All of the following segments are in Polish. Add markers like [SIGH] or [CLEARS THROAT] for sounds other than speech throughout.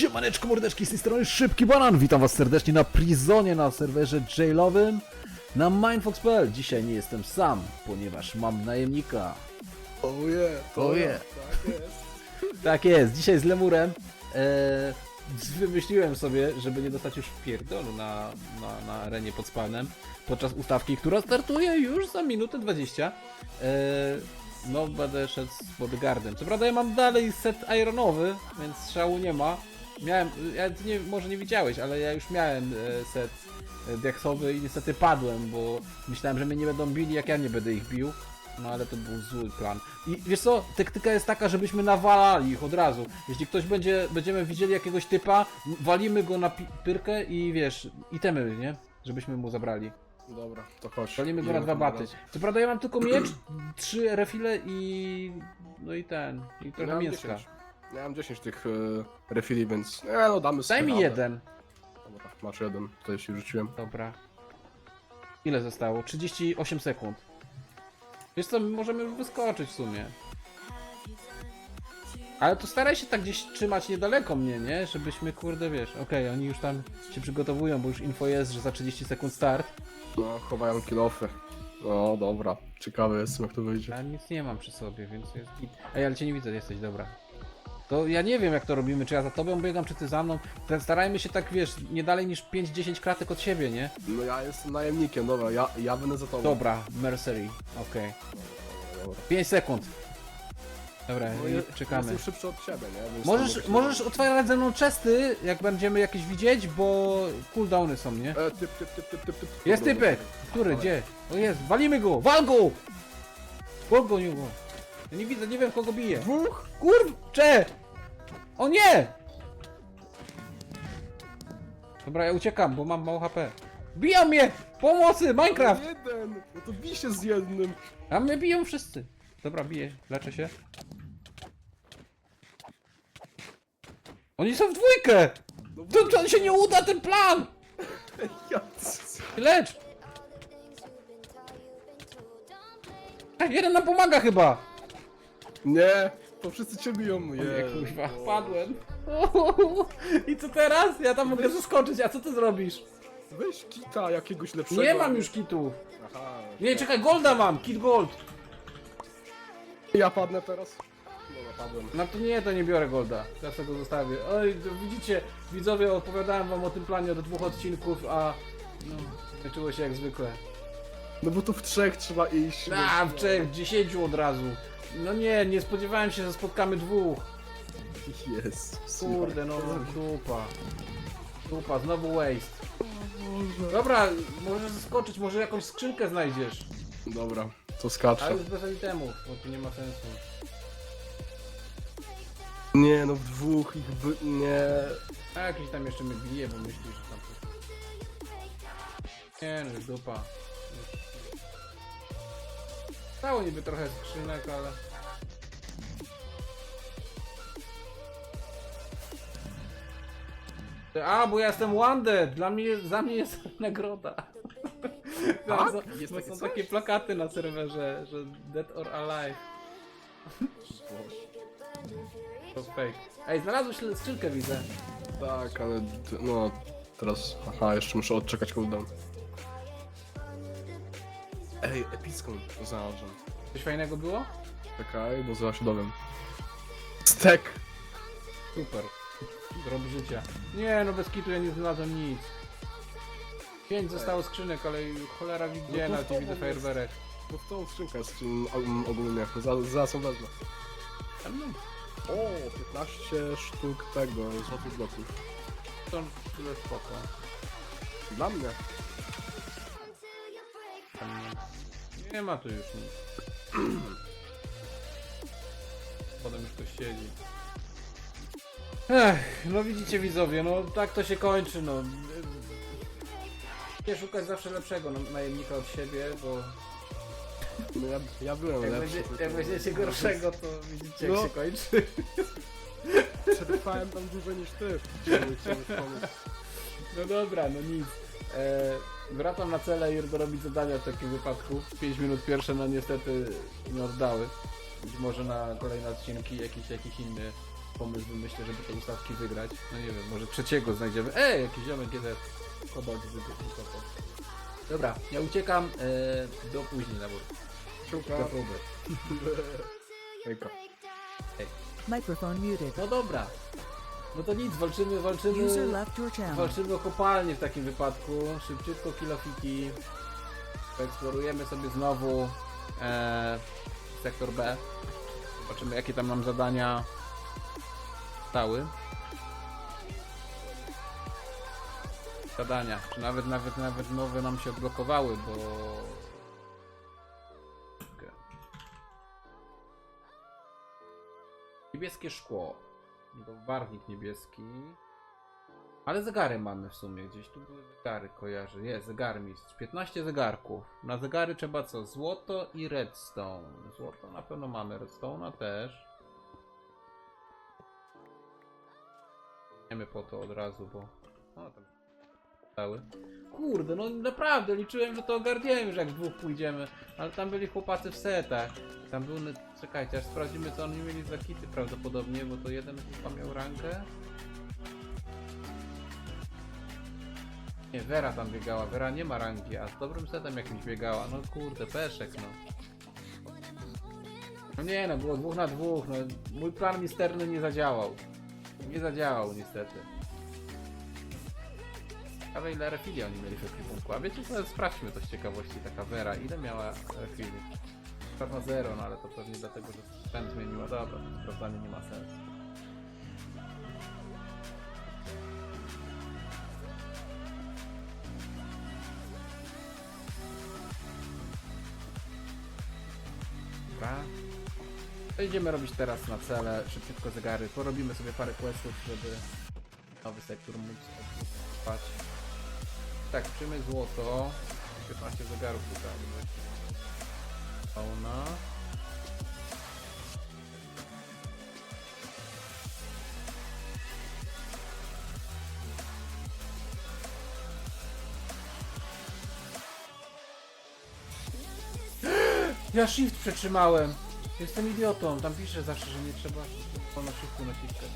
Siemaneczko mordeczki, z tej strony Szybki Banan. Witam was serdecznie na Prizonie, na serwerze jailowym na Mindfox.pl. Dzisiaj nie jestem sam, ponieważ mam najemnika. Oje, to Oje. ja, tak jest. [LAUGHS] Tak jest, dzisiaj z Lemurem. E, wymyśliłem sobie, żeby nie dostać już pierdolu na, na, na arenie pod spawnem podczas ustawki, która startuje już za minutę 20. E, no, będę szedł z bodyguardem. Co prawda ja mam dalej set ironowy, więc szału nie ma. Miałem, ja ty nie, może nie widziałeś, ale ja już miałem e, set e, diaksowy i niestety padłem, bo myślałem, że mnie nie będą bili, jak ja nie będę ich bił. No ale to był zły plan. I wiesz co, taktyka jest taka, żebyśmy nawalali ich od razu. Jeśli ktoś będzie, będziemy widzieli jakiegoś typa, walimy go na pi- pyrkę i wiesz, itemy, nie? Żebyśmy mu zabrali. Dobra, to chodź. Walimy go na Idziemy dwa tam baty. Co prawda ja mam tylko miecz, [CLEARS THROAT] trzy refile i... no i ten, i Ja trochę mam mięska. 10. Ja mam 10 tych e, refili, więc nie no damy Daj sobie mi radę. jeden. Dobra, masz jeden, tutaj się rzuciłem. Dobra. Ile zostało? 38 sekund. Wiesz co, możemy już wyskoczyć w sumie. Ale to staraj się tak gdzieś trzymać niedaleko mnie, nie? Żebyśmy, kurde, wiesz, okej, oni już tam się przygotowują, bo już info jest, że za 30 sekund start. No, chowają kilofy. No dobra, ciekawy jestem jak to wyjdzie. Ja nic nie mam przy sobie, więc jest git. Ej, ale cię nie widzę, jesteś, dobra. To ja nie wiem jak to robimy, czy ja za tobą biegam, czy ty za mną. Starajmy się tak, wiesz, nie dalej niż 5-10 kratek od siebie, nie? No ja jestem najemnikiem, dobra, ja, ja będę za tobą. Dobra, Mercery, okej. Dobra. 5 sekund. Dobra, No, i ja, czekamy. Jestem szybszy od ciebie, nie? Więc Możesz, możesz otwierać ze mną chesty, jak będziemy jakieś widzieć, bo cooldowny są, nie? E, typ, typ, typ, typ, typ, typ. Jest Dobra, typek! Który, Dawaj. gdzie? O jest, walimy go! Wal go! Wal go, nie go! Ja nie widzę, nie wiem kogo bije. Dwóch! Kurcze! O nie! Dobra, ja uciekam, bo mam mało HP. Biją mnie! Pomocy! Minecraft! Jeden! No to bij się z jednym! A mnie biją wszyscy. Dobra, biję, leczę się. Oni są w dwójkę! No To, to się nie uda ten plan! [LAUGHS] ja... Lecz! Ej, jeden nam pomaga chyba! Nie! To wszyscy cię biją, Nie, je. kuźwa, padłem. [LAUGHS] I co teraz? Ja tam mogę zaskoczyć, a co ty zrobisz? Weź kita jakiegoś lepszego. Nie mam już kitów. Aha. Nie, czekaj, golda mam, kit gold. Ja padnę teraz? Dobra, padłem. No to nie, to nie biorę golda. Ja sobie go zostawię. Oj, to widzicie, widzowie, opowiadałem wam o tym planie od dwóch odcinków, a no, skończyło się jak zwykle. No bo tu w trzech trzeba iść. A, no. w trzech, dziesięciu od razu. No nie, nie spodziewałem się, że spotkamy dwóch. Jezus. Kurde, no dupa. Dupa, znowu waste. Dobra, możesz zaskoczyć, może jakąś skrzynkę znajdziesz. Dobra, to Ale skaczę. już bez itemów, bo tu nie ma sensu. Nie, no w dwóch ich wy... Nie. A jakiś tam jeszcze mnie bije, bo myśli, że tam coś... Nie no, jest dupa. Stało niby trochę skrzynek, ale... A, bo ja jestem wanted! Dla mnie, za mnie jest [LAUGHS] nagroda. Tak? Bo- Jest bo takie są coś? takie plakaty na serwerze, że dead or alive. To fake. Ej, znalazłeś skrzynkę, widzę. Tak, ale no teraz. Aha, jeszcze muszę odczekać cooldown. Ej, epicką znalazłem. Coś fajnego było? Czekaj, bo zaraz się dowiem. Stek! Super. Rob życia. Nie, no bez kitu ja nie znalazłem nic. Pięć zostało skrzynek, ale cholera wie gdzie, No to nawet nie to widzę jest. fajerwerek. No w tą skrzynkę jest mm, um, ogólnie. Za- Zaraz ją wezmę. O, 15 sztuk tego, złotych bloków. to tyle spoko. Dla mnie. Tam nie. nie ma tu już nic. [CLEARS THROAT] Potem już ktoś siedzi. Ech, no widzicie widzowie, no tak to się kończy, no. Nie szukać zawsze lepszego no, najemnika od siebie, bo No ja, ja byłem jak, lepszy. będzie, jak weźmiecie gorszego, to widzicie jak No. się kończy. [LAUGHS] Przetrwałem tam dłużej niż ty. Wspomnieć. [LAUGHS] No dobra, no nic. E, wracam na cele i dorobić zadania w takim wypadku. 5 minut pierwsze, no niestety nie oddały. Być może na kolejne odcinki jakiś, jakiś inny pomysł wymyślę, żeby te ustawki wygrać. No nie wiem, może trzeciego znajdziemy. Ej, jakiś ziomek jeden kobalt wykopał. Dobra, ja uciekam e, do później na górę. Do próby. [LAUGHS] Hejka. Microphone muted. No dobra. No to nic, walczymy, walczymy. Walczymy o kopalnię w takim wypadku. Szybciutko kilofiki. Eksplorujemy sobie znowu e, sektor B. Zobaczymy jakie tam nam zadania stały. Zadania. Czy nawet, nawet, nawet nowe nam się odblokowały, bo... Niebieskie szkło. To barwnik niebieski. Ale zegary mamy w sumie gdzieś. Tu były zegary, kojarzę. Jest, zegar mistrz. 15 zegarków. Na zegary trzeba co? Złoto i redstone. Złoto na pewno mamy, redstone'a też. Wiemy po to od razu, bo... O, tam Kurde, no naprawdę, liczyłem, że to ogarniemy, że jak dwóch pójdziemy. Ale tam byli chłopacy w setach. Tam był... Czekajcie, aż sprawdzimy co oni mieli za kity prawdopodobnie, bo to jeden chyba miał rankę. Nie, Vera tam biegała. Vera nie ma rangi, a z dobrym setem jakimś biegała. No kurde, peszek, no. No nie no, było dwóch na dwóch, no. Mój plan misterny nie zadziałał. Nie zadziałał niestety. Ciekawe ile refili oni mieli w ekwipunku. A wiecie co, sprawdźmy to z ciekawości, taka Vera. Ile miała refili? Pewno zero, no ale to pewnie dlatego, że sprzęt zmieniła. Dobra, to sprawdzanie nie ma sensu. Dobra. To idziemy robić teraz na cele, szybciutko zegary. Porobimy sobie parę questów, żeby nowy sektor móc odtrwać. Tak, przyjmy złoto. 15 zegarów tutaj. Fauna. [GASPS] Ja shift przetrzymałem. Jestem idiotą. Tam pisze zawsze, że nie trzeba na naciskać.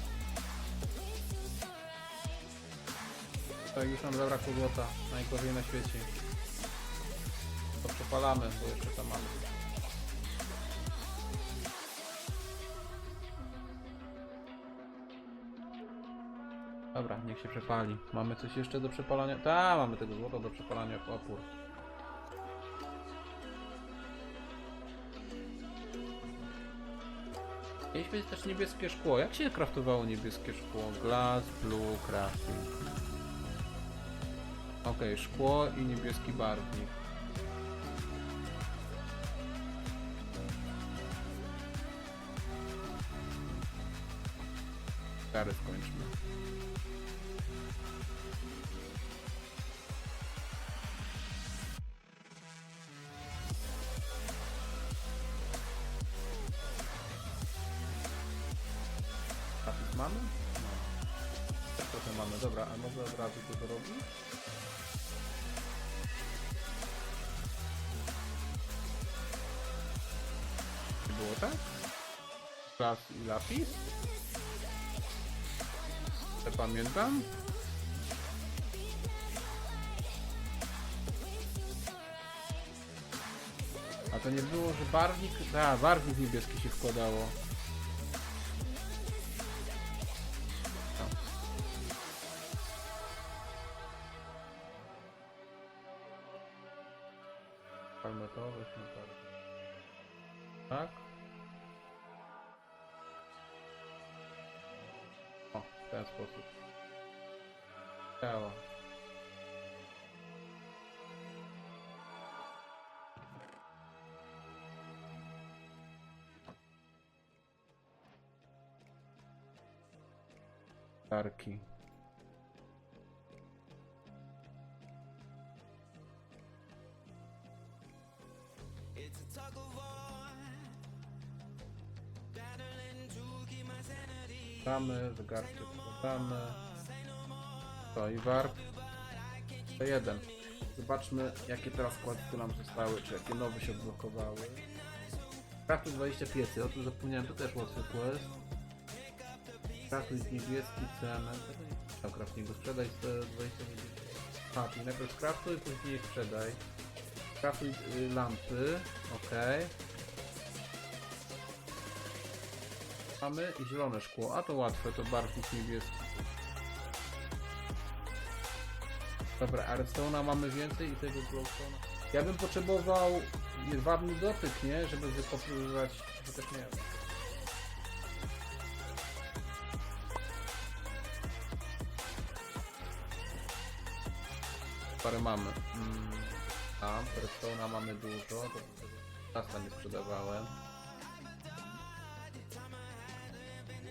Tak, już nam zabrakło złota. Najgorzej na świecie. To przepalamy, bo jeszcze tam mamy. Dobra, niech się przepali. Mamy coś jeszcze do przepalania? Ta, mamy tego złota do przepalania opór. Mieliśmy też niebieskie szkło. Jak się kraftowało niebieskie szkło? Glass, blue, crafting. Okej, szkło i niebieski barwnik. Kary skończmy. Napis mamy? No. Trochę mamy, dobra, a może od razu to dorobić? Klas i lapis? To pamiętam? A to nie było, że barwnik... A, barwnik niebieski się wkładało. Palmetowy, śmietawy. Tak? O, w ten sposób. Działa. Tarki. Damy, zegarki damy. To i warp. To jeden. Zobaczmy jakie teraz składki nam zostały, czy jakie nowe się odblokowały. Kraftuj 20 piecy, o tym zapomniałem, to też łatwy quest. Kraftuj niebieski cement. Tam craftingu sprzedaj te 20 niebieskich. Czyli najpierw skraftuj, później sprzedaj. Skraftuj y, lampy, okej. Mamy i zielone szkło, a to łatwe, to barwnik niebieski. Dobra, a redstone'a mamy więcej i tego glowstone'a. Ja bym potrzebował jedwabny dotyk, nie? Żeby wykopywać, chociaż nie wiem. Parę mamy. Mm, a, redstone'a mamy dużo, to tam nie sprzedawałem.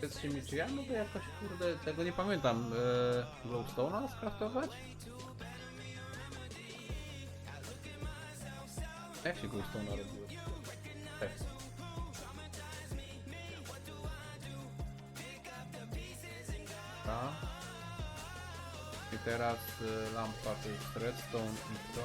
Powiedzcie mi, czy ja mogę jakoś, kurde, tego nie pamiętam, e, glowstone'a skraftować? Jak się glowstone'a robiło? Tak. I teraz y, lampa to jest redstone i to.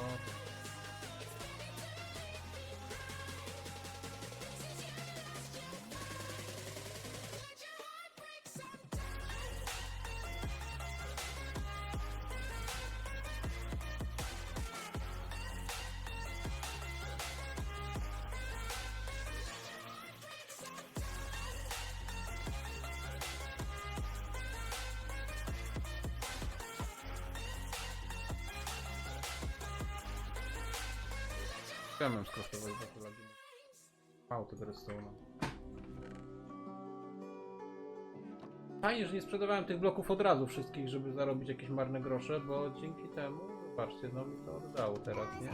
Ja mam skraftować za to tego redstone'a. Fajnie, że nie sprzedawałem tych bloków od razu wszystkich, żeby zarobić jakieś marne grosze, bo dzięki temu, zobaczcie, no mi to oddało teraz, nie?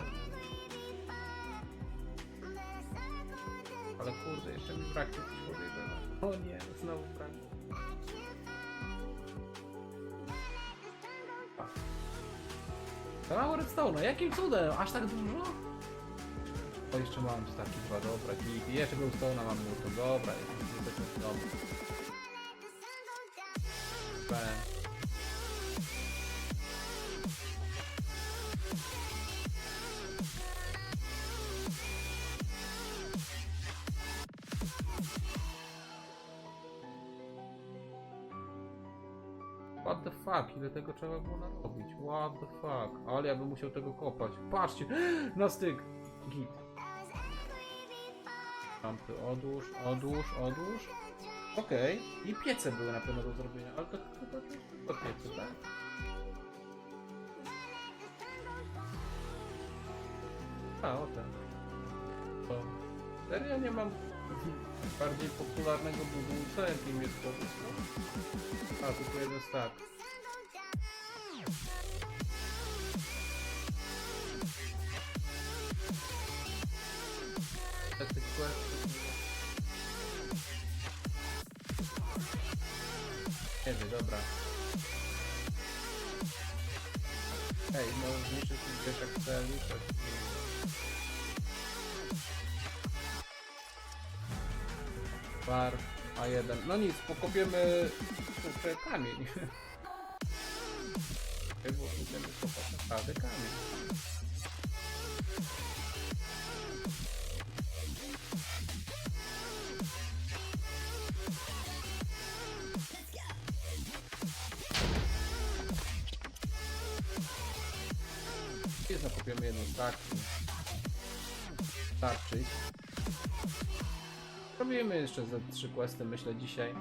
Ale kurde, jeszcze mi braknie coś podejrzewa. O nie, znowu braknie. To mało redstone'a, jakim cudem? Aż tak dużo? O, jeszcze mam staki dwa, dobra, i, jeszcze glowstone'a mam no to dobra, jest, jesteśmy. Bang. What the fuck, ile tego trzeba było narobić? What the fuck, ale ja bym musiał tego kopać. Patrzcie, [GASPS] na styk. Git. Lampy odłóż, odłóż, odłóż. Okej. I piece były na pewno do zrobienia, ale to chyba jest tylko piece, tak? A, o ten. To... Serio nie mam bardziej popularnego budulca, jakim jest po prostu? A, tylko jeden stack. Pokopiemy kurczę kamień. Bo będziemy kopać naprawdę kamień. I zakopiemy jedną tak. Starczyć. Robimy jeszcze ze trzy questy, myślę, dzisiaj.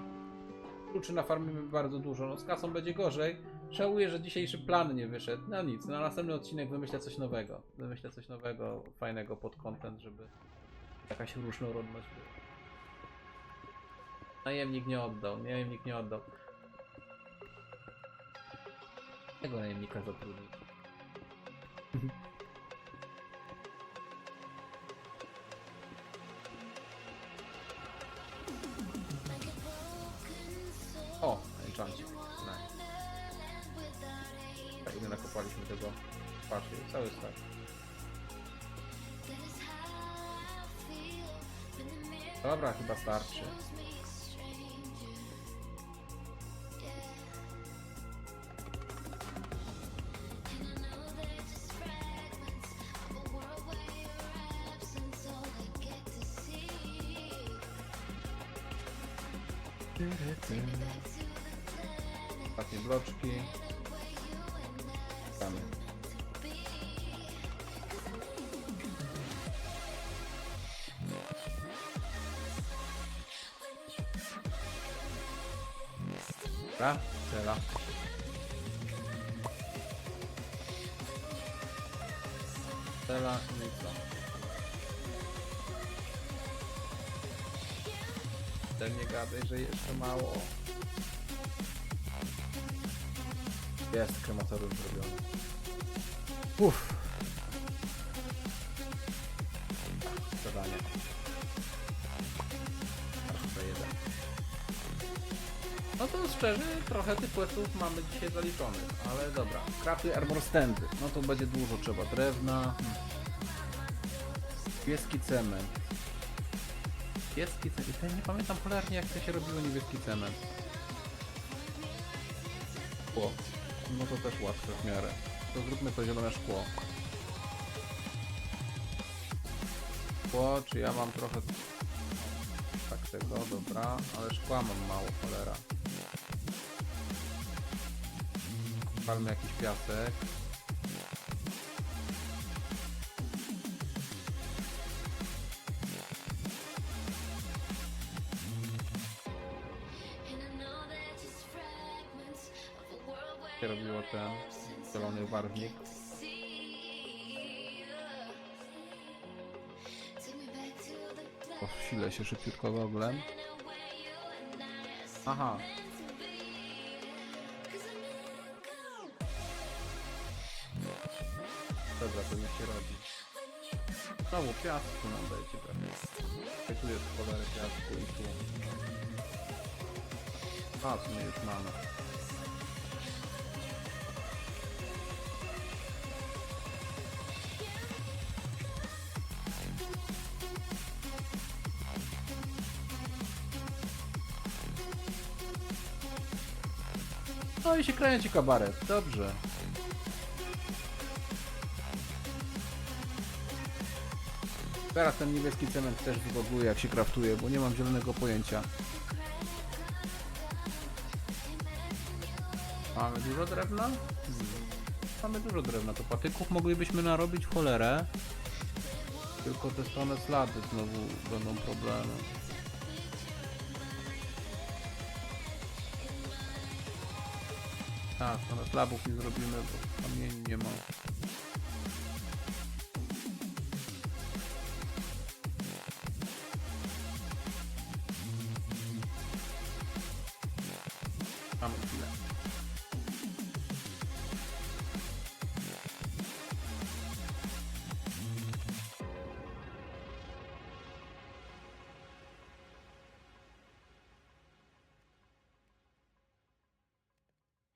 Kluczy nafarmimy bardzo dużo, no z kasą będzie gorzej. Żałuję, że dzisiejszy plan nie wyszedł. No nic, na następny odcinek wymyślę coś nowego. Wymyślę coś nowego, fajnego pod content, żeby jakaś różnorodność była. Najemnik nie oddał, najemnik nie oddał. Tego najemnika zatrudnić. Cały stack. Dobra, chyba starczy. Dobra, strzela. Strzela i co? Ten nie gadaj, że jeszcze mało. Jest krematorium zrobione. Uff. Szczerze, trochę tych questów mamy dzisiaj zaliczonych, ale dobra. Crafty armor standy. No to będzie dużo trzeba. Drewna. Niebieski cement. Niebieski cement. Ja nie pamiętam polarnie jak to się robiło niebieski cement. Szkło. No to też łatwe w miarę. To zróbmy to zielone szkło. Szkło, czy ja mam trochę... Tak tego, dobra. Ale szkła mam mało, cholera. Palmy jakiś piasek. się robiło ten zielony barwnik. Posilę się szybciutko goglem. Aha. Dobra, to mi się robi. Znowu piasku nam dajcie trochę. Tu jest cholery piasku i tu. A, sumie już mamy. No i się kręci kabaret, dobrze. Teraz ten niebieski cement też wywołuje jak się kraftuje, bo nie mam zielonego pojęcia. Mamy dużo drewna? Mamy dużo drewna, to patyków moglibyśmy narobić cholerę. Tylko te strone ślady znowu będą problemem. Tak, to na slabów nie zrobimy, bo kamieni nie ma.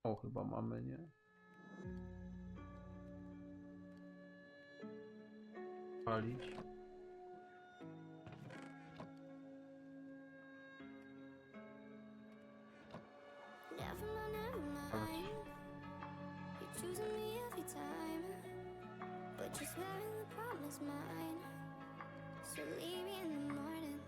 O, chyba mamy, nie? Palić. Never mind, never mind. You're choosing me every time, but you're swearing the promise mine. So leave me in the morning.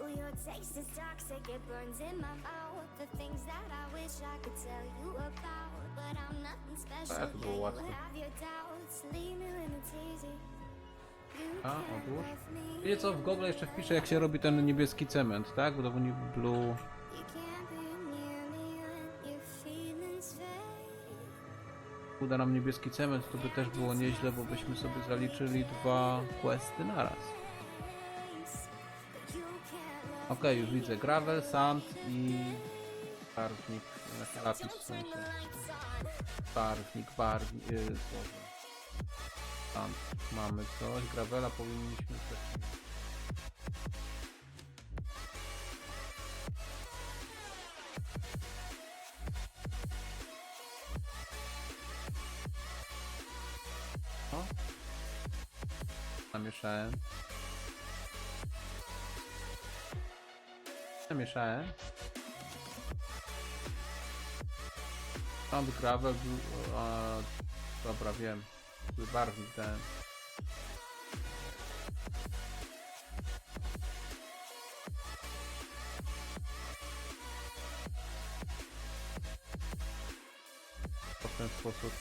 Oh, your taste is toxic, it burns in my mouth. The things that I wish I could tell you about, but I'm nothing special. było Yeah, you have your doubts, leave me when it's easy. A, odłóż. Wiecie co, w Google jeszcze wpiszę jak się robi ten niebieski cement, tak? W Dowolnie blue. Uda nam niebieski cement, to by też było nieźle, bo byśmy sobie zaliczyli dwa questy naraz. Okej, już widzę gravel, sand i barwnik, e, lapis w sensie. Barwnik, barwnik, yy. Sand. Mamy coś, gravela powinniśmy też mieć. O. Stąd gravel był... Dobra, wiem. Wybarwił ten... W ten sposób.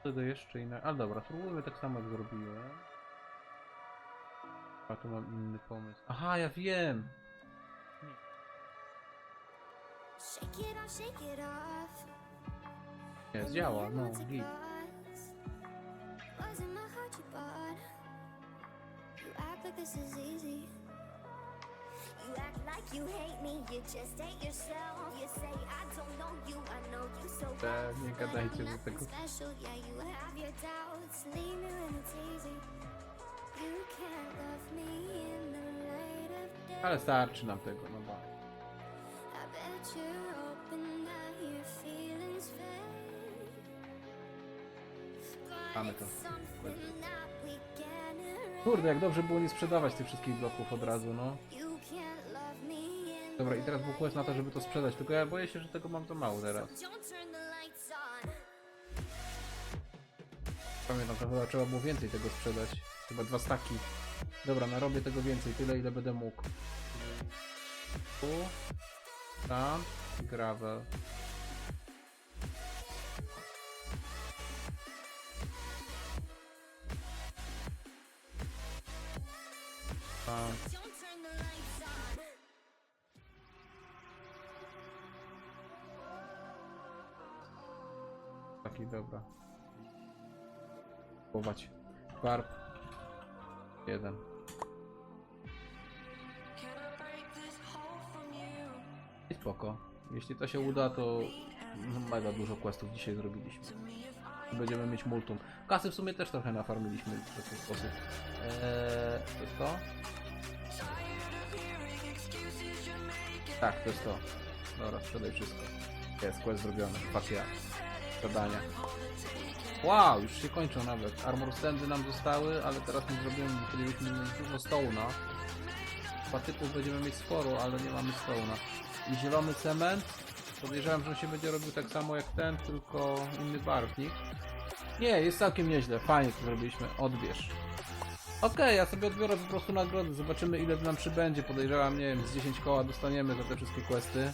Wtedy jeszcze inne... A dobra, spróbujmy tak samo jak zrobiłem. A tu mam inny pomysł. Aha, ja wiem! Nie, działa, no, git. Was in my heart you act like this is easy. You act like you hate me, you just hate yourself. You say I don't know you, I know you so well. nie gadajcie, I'm że nothing tego... special, yeah, you have your doubts. Leave me when it's easy. You can't love me in the light of day. Ale starczy nam tego, no ba. I bet you're Mamy to. Kurde, jak dobrze było nie sprzedawać tych wszystkich bloków od razu, no. Dobra, i teraz był na to, żeby to sprzedać, tylko ja boję się, że tego mam za mało teraz. Pamiętam, to chyba trzeba było więcej tego sprzedać. Chyba dwa staki. Dobra, narobię tego więcej, tyle ile będę mógł. Tu, tam, gravel. Lights on. Taki, dobra. Próbować. Warp. Jeden. I spoko. Jeśli to się uda, to mega dużo questów dzisiaj zrobiliśmy. Będziemy mieć multum. Kasy w sumie też trochę nafarmiliśmy w taki sposób. Eee, to jest to? Tak, to jest to. Dobra, sprzedaj wszystko. Jest quest zrobiony. Fuck ja. Zadania. Wow, już się kończą nawet. Armor standy nam zostały, ale teraz nie zrobimy, bo mieć dużo stołna. Chyba typów będziemy mieć sporo, ale nie mamy stołna. I zielony cement. Podejrzewam, że on się będzie robił tak samo jak ten, tylko inny barwnik. Nie, jest całkiem nieźle. Fajnie to zrobiliśmy. Odbierz. Okej, ja sobie odbiorę po prostu nagrody. Zobaczymy ile nam przybędzie. Podejrzewam, nie wiem, z 10 koła dostaniemy za te wszystkie questy.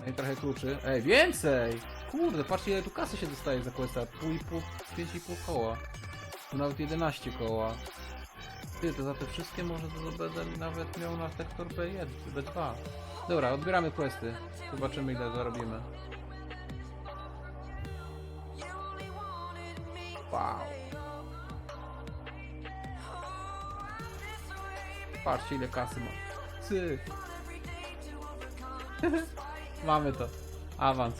No i trochę kluczy. Ej, więcej! Kurde, patrzcie ile tu kasy się dostaje za questa. Pół i pół, 5,5 koła. Tu nawet 11 koła. Ty, to za te wszystkie może to będę nawet miał na sektor B1, B2. Dobra, odbieramy questy. Zobaczymy ile zarobimy. Wow. Patrzcie ile kasy ma. Cy. [LAUGHS] mamy to. Awans.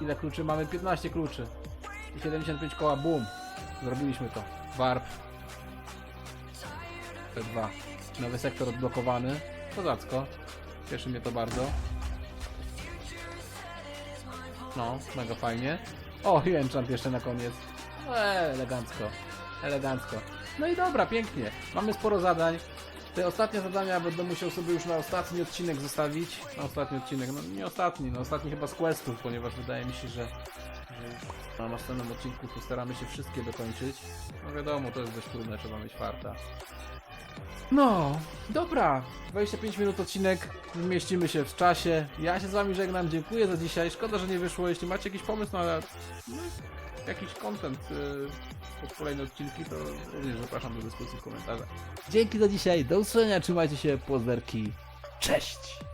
Ile kluczy? Mamy 15 kluczy. I 75 koła, boom. Zrobiliśmy to. Warp. Te dwa. Nowy sektor odblokowany. Kozacko. Cieszy mnie to bardzo. No, mega fajnie. O, i jeszcze na koniec. Elegancko. Elegancko. No i dobra, pięknie. Mamy sporo zadań. Te ostatnie zadania będę musiał sobie już na ostatni odcinek zostawić. Na ostatni odcinek, no nie ostatni, no ostatni chyba z questów, ponieważ wydaje mi się, że, że na następnym odcinku postaramy się wszystkie dokończyć. No wiadomo, to jest dość trudne, trzeba mieć farta. No, dobra. 25 minut odcinek, zmieścimy się w czasie. Ja się z wami żegnam, dziękuję za dzisiaj. Szkoda, że nie wyszło. Jeśli macie jakiś pomysł na no, jakiś content y, pod kolejne odcinki, to również zapraszam do dyskusji w komentarzach. Dzięki za dzisiaj, do usłyszenia, trzymajcie się, pozderki, cześć!